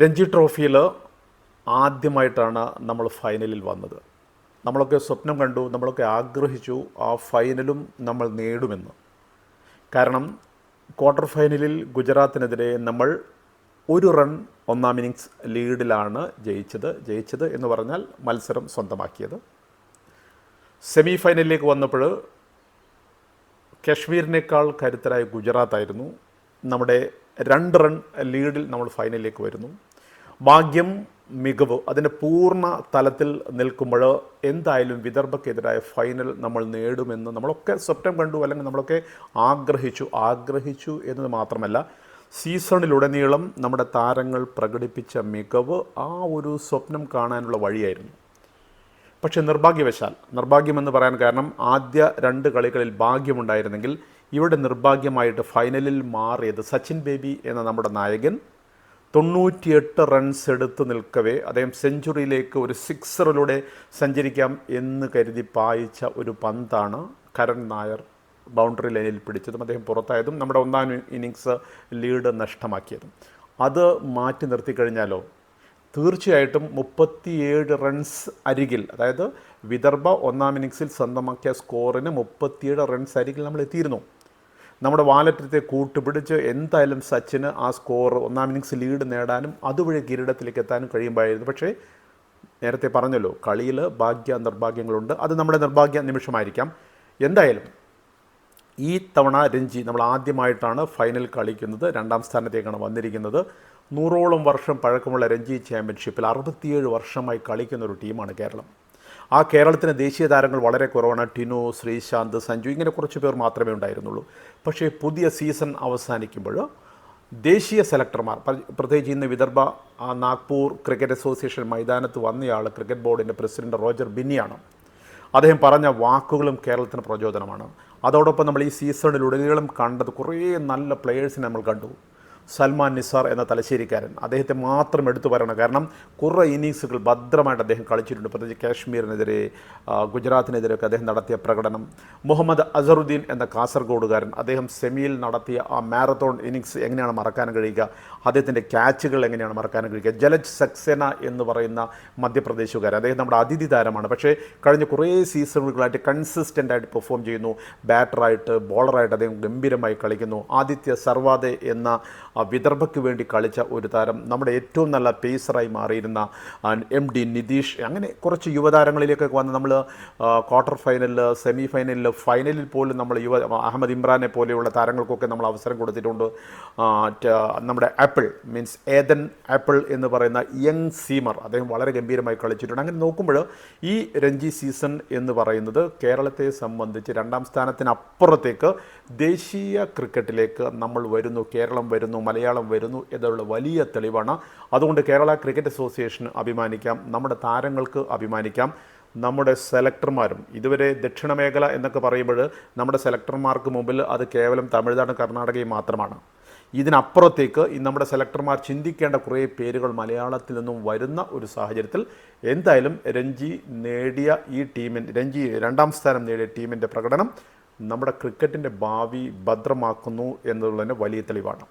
രഞ്ജി ട്രോഫിയിൽ ആദ്യമായിട്ടാണ് നമ്മൾ ഫൈനലിൽ വന്നത്. നമ്മളൊക്കെ സ്വപ്നം കണ്ടു നമ്മളൊക്കെ ആഗ്രഹിച്ചു ആ ഫൈനലും നമ്മൾ നേടുമെന്ന്. കാരണം ക്വാർട്ടർ ഫൈനലിൽ ഗുജറാത്തിനെതിരെ നമ്മൾ ഒരു റൺ ഒന്നാം ഇന്നിങ്സ് ലീഡിലാണ് ജയിച്ചത് ജയിച്ചത് എന്ന് പറഞ്ഞാൽ മത്സരം സ്വന്തമാക്കിയത്. സെമി ഫൈനലിലേക്ക് വന്നപ്പോൾ കശ്മീരിനേക്കാൾ കരുത്തരായ ഗുജറാത്തായിരുന്നു. നമ്മുടെ രണ്ട് റൺ ലീഡിൽ നമ്മൾ ഫൈനലിലേക്ക് വരുന്നു. ഭാഗ്യം മികവ്. അതിന്റെ പൂർണ തലത്തിൽ നിൽക്കുമ്പോൾ എന്തായാലും വിദർഭക്കെതിരായ ഫൈനൽ നമ്മൾ നേടുമെന്ന് നമ്മളൊക്കെ സ്വപ്നം കണ്ടു അല്ലെങ്കിൽ നമ്മളൊക്കെ ആഗ്രഹിച്ചു. ആഗ്രഹിച്ചു എന്നത് മാത്രമല്ല സീസണിലുടനീളം നമ്മുടെ താരങ്ങൾ പ്രകടിപ്പിച്ച മികവ് ആ ഒരു സ്വപ്നം കാണാനുള്ള വഴിയായിരുന്നു. പക്ഷേ നിർഭാഗ്യവശാൽ നിർഭാഗ്യമെന്ന് പറയാൻ കാരണം ആദ്യ രണ്ട് കളികളിൽ ഭാഗ്യമുണ്ടായിരുന്നെങ്കിൽ ഇവിടെ നിർഭാഗ്യമായിട്ട് ഫൈനലിൽ മാറിയത് സച്ചിൻ ബേബി എന്ന നമ്മുടെ നായകൻ. തൊണ്ണൂറ്റിയെട്ട് റൺസ് എടുത്ത് നിൽക്കവേ. അദ്ദേഹം സെഞ്ചുറിയിലേക്ക് ഒരു സിക്സറിലൂടെ സഞ്ചരിക്കാം എന്ന് കരുതി പായിച്ച ഒരു പന്താണ് കരൺ നായർ ബൗണ്ടറി ലൈനിൽ പിടിച്ചതും അദ്ദേഹം പുറത്തായതും നമ്മുടെ ഒന്നാം ഇന്നിങ്സ് ലീഡ് നഷ്ടമാക്കിയതും. അത് മാറ്റി നിർത്തിക്കഴിഞ്ഞാലോ തീർച്ചയായിട്ടും മുപ്പത്തിയേഴ് റൺസ് അരികിൽ അതായത് വിദർഭ ഒന്നാം ഇന്നിങ്സിൽ സ്വന്തമാക്കിയ സ്കോറിന് മുപ്പത്തിയേഴ് റൺസ് അരികിൽ നമ്മൾ എത്തിയിരുന്നു. നമ്മുടെ വാലറ്റത്തെ കൂട്ടുപിടിച്ച് എന്തായാലും സച്ചിന് ആ സ്കോർ ഒന്നാം ഇന്നിങ്സ് ലീഡ് നേടാനും അതുവഴി കിരീടത്തിലേക്ക് എത്താനും കഴിയുമ്പോഴായിരുന്നു പക്ഷേ നേരത്തെ പറഞ്ഞല്ലോ കളിയിൽ ഭാഗ്യ നിർഭാഗ്യങ്ങളുണ്ട്. അത് നമ്മുടെ നിർഭാഗ്യ നിമിഷമായിരിക്കാം. എന്തായാലും ഈ തവണ രഞ്ജി നമ്മൾ ആദ്യമായിട്ടാണ് ഫൈനൽ കളിക്കുന്നത്. രണ്ടാം സ്ഥാനത്തേക്കാണ് വന്നിരിക്കുന്നത്. നൂറോളം വർഷം പഴക്കമുള്ള രഞ്ജി ചാമ്പ്യൻഷിപ്പിൽ അറുപത്തിയേഴ് വർഷമായി കളിക്കുന്ന ഒരു ടീമാണ് കേരളം. ആ കേരളത്തിന് ദേശീയ താരങ്ങൾ വളരെ കുറവാണ്. ടിനു ശ്രീശാന്ത് സഞ്ജു ഇങ്ങനെ കുറച്ച് പേർ മാത്രമേ ഉണ്ടായിരുന്നുള്ളൂ. പക്ഷേ പുതിയ സീസൺ അവസാനിക്കുമ്പോൾ ദേശീയ സെലക്ടർമാർ പ്ര- പ്രത്യേകിച്ച് ഇന്ന് വിദർഭ നാഗ്പൂർ ക്രിക്കറ്റ് അസോസിയേഷൻ മൈതാനത്ത് വന്നയാൾ ക്രിക്കറ്റ് ബോർഡിന്റെ പ്രസിഡന്റ് റോജർ ബിന്നിയാണ്. അദ്ദേഹം പറഞ്ഞ വാക്കുകളും കേരളത്തിന് പ്രചോദനമാണ്. അതോടൊപ്പം നമ്മൾ ഈ സീസണിലുടനീളം കണ്ടത് കുറേ നല്ല പ്ലെയേഴ്സിനെ നമ്മൾ കണ്ടു. സൽമാൻ നിസാർ എന്ന തലശ്ശേരിക്കാരൻ. അദ്ദേഹത്തെ മാത്രം എടുത്തു പറയണം. കാരണം കുറേ ഇന്നിങ്സുകൾ ഭദ്രമായിട്ട് അദ്ദേഹം കളിച്ചിട്ടുണ്ട്. പ്രത്യേകിച്ച് കാശ്മീരിനെതിരെ ഗുജറാത്തിനെതിരെ ഗുജറാത്തിനെതിരെയൊക്കെ അദ്ദേഹം നടത്തിയ പ്രകടനം. മുഹമ്മദ് അസറുദ്ദീൻ എന്ന കാസർഗോഡുകാരൻ അദ്ദേഹം സെമിയിൽ നടത്തിയ ആ മാരത്തോൺ ഇന്നിങ്സ് എങ്ങനെയാണ് മറക്കാൻ കഴിയുക? അദ്ദേഹത്തിന്റെ ക്യാച്ചുകൾ എങ്ങനെയാണ് മറക്കാൻ കഴിയുക? ജലജ് സക്സേന എന്ന് പറയുന്ന മധ്യപ്രദേശുകാരൻ. അദ്ദേഹം നമ്മുടെ അതിഥി താരമാണ്. പക്ഷേ കഴിഞ്ഞ കുറേ സീസണുകളായിട്ട് കൺസിസ്റ്റന്റ് ആയിട്ട് പെർഫോം ചെയ്യുന്നു. ബാറ്ററായിട്ട് ബോളറായിട്ട് അദ്ദേഹം ഗംഭീരമായി കളിക്കുന്നു. ആദിത്യ സർവാദെ എന്ന വിദർഭയ്ക്ക് വേണ്ടി കളിച്ച ഒരു താരം നമ്മുടെ ഏറ്റവും നല്ല പേസറായി മാറിയിരുന്ന എം ഡി നിതീഷ്. അങ്ങനെ കുറച്ച് യുവതാരങ്ങളിലേക്കൊക്കെ വന്ന് നമ്മൾ ക്വാർട്ടർ ഫൈനലിൽ സെമി ഫൈനലിൽ ഫൈനലിൽ പോലും നമ്മൾ യുവ അഹമ്മദ് ഇമ്രാനെ പോലെയുള്ള താരങ്ങൾക്കൊക്കെ നമ്മൾ അവസരം കൊടുത്തിട്ടുണ്ട്. നമ്മുടെ ആപ്പിൾ മീൻസ് ഏതൻ ആപ്പിൾ എന്ന് പറയുന്ന യങ് സീമർ. അദ്ദേഹം വളരെ ഗംഭീരമായി കളിച്ചിട്ടുണ്ട്. അങ്ങനെ നോക്കുമ്പോൾ ഈ രഞ്ജി സീസൺ എന്ന് പറയുന്നത് കേരളത്തെ സംബന്ധിച്ച് രണ്ടാം സ്ഥാനത്തിനപ്പുറത്തേക്ക് ദേശീയ ക്രിക്കറ്റിലേക്ക് നമ്മൾ വരുന്നു കേരളം വരുന്നു മലയാളം വരുന്നു എന്നുള്ള വലിയ തെളിവാണ്. അതുകൊണ്ട് കേരള ക്രിക്കറ്റ് അസോസിയേഷൻ അഭിമാനിക്കാം. നമ്മുടെ താരങ്ങൾക്ക് അഭിമാനിക്കാം. നമ്മുടെ സെലക്ടർമാരും ഇതുവരെ ദക്ഷിണ മേഖല എന്നൊക്കെ പറയുമ്പോൾ നമ്മുടെ സെലക്ടർമാർക്ക് മുമ്പിൽ അത് കേവലം തമിഴ്നാട് കർണാടകയും മാത്രമാണ്. ഇതിനപ്പുറത്തേക്ക് നമ്മുടെ സെലക്ടർമാർ ചിന്തിക്കേണ്ട കുറേ പേരുകൾ മലയാളത്തിൽ നിന്നും വരുന്ന ഒരു സാഹചര്യത്തിൽ എന്തായാലും രഞ്ജി നേടിയ ഈ ടീമിൻ രഞ്ജി രണ്ടാം സ്ഥാനം നേടിയ ടീമിന്റെ പ്രകടനം നമ്മുടെ ക്രിക്കറ്റിന്റെ ഭാവി ഭദ്രമാക്കുന്നു എന്നുള്ളതിന് വലിയ തെളിവാണ്.